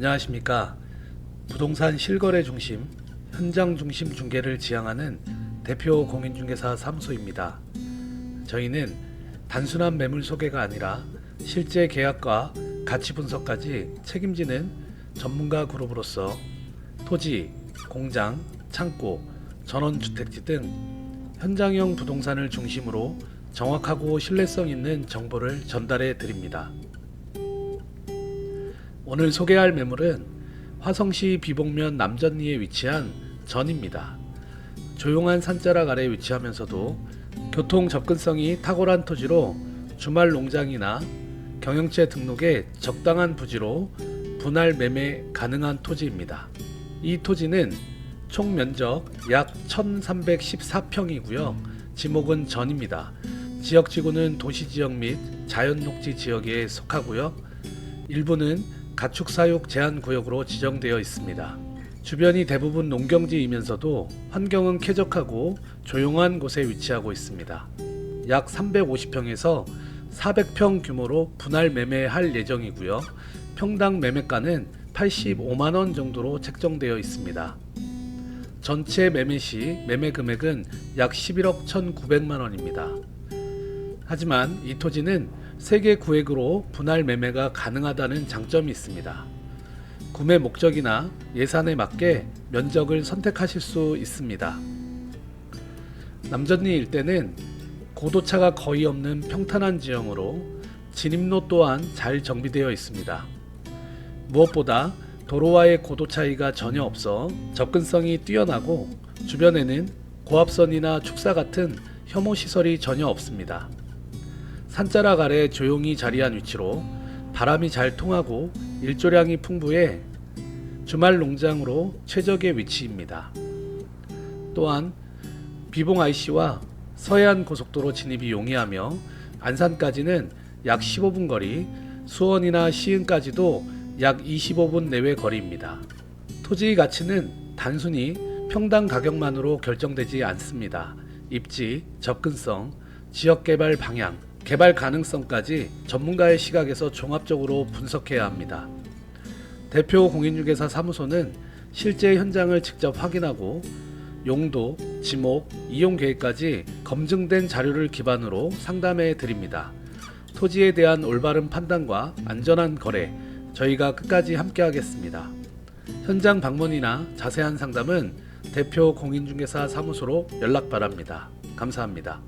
안녕하십니까. 부동산 실거래 중심, 현장 중심 중개를 지향하는 대표 공인중개사 사무소입니다. 저희는 단순한 매물 소개가 아니라 실제 계약과 가치 분석까지 책임지는 전문가 그룹으로서 토지, 공장, 창고, 전원주택지 등 현장형 부동산을 중심으로 정확하고 신뢰성 있는 정보를 전달해 드립니다. 오늘 소개할 매물은 화성시 비봉면 남전리에 위치한 전입니다. 조용한 산자락 아래 위치하면서도 교통 접근성이 탁월한 토지로 주말 농장이나 경영체 등록에 적당한 부지로 분할 매매 가능한 토지입니다. 이 토지는 총 면적 약 1314평이고요. 지목은 전입니다. 지역지구는 도시지역 및 자연녹지 지역에 속하고요. 일부는 가축 사육 제한 구역으로 지정되어 있습니다. 주변이 대부분 농경지이면서도 환경은 쾌적하고 조용한 곳에 위치하고 있습니다. 약 350평에서 400평 규모로 분할 매매할 예정이고요. 평당 매매가는 85만 원 정도로 책정되어 있습니다. 전체 매매 시 매매 금액은 약 11억 1,900만 원입니다. 하지만 이 토지는 세개 구획으로 분할 매매가 가능하다는 장점이 있습니다. 구매 목적이나 예산에 맞게 면적을 선택하실 수 있습니다. 남전리 일대는 고도차가 거의 없는 평탄한 지형으로 진입로 또한 잘 정비되어 있습니다. 무엇보다 도로와의 고도 차이가 전혀 없어 접근성이 뛰어나고 주변에는 고압선이나 축사 같은 혐오 시설이 전혀 없습니다. 산자락 아래 조용히 자리한 위치로 바람이 잘 통하고 일조량이 풍부해 주말 농장으로 최적의 위치입니다. 또한 비봉 IC와 서해안 고속도로 진입이 용이하며 안산까지는 약 15분 거리, 수원이나 시흥까지도 약 25분 내외 거리입니다. 토지의 가치는 단순히 평당 가격만으로 결정되지 않습니다. 입지, 접근성, 지역 개발 방향, 개발 가능성까지 전문가의 시각에서 종합적으로 분석해야 합니다. 대표 공인중개사 사무소는 실제 현장을 직접 확인하고 용도, 지목, 이용 계획까지 검증된 자료를 기반으로 상담해 드립니다. 토지에 대한 올바른 판단과 안전한 거래, 저희가 끝까지 함께 하겠습니다. 현장 방문이나 자세한 상담은 대표 공인중개사 사무소로 연락 바랍니다. 감사합니다.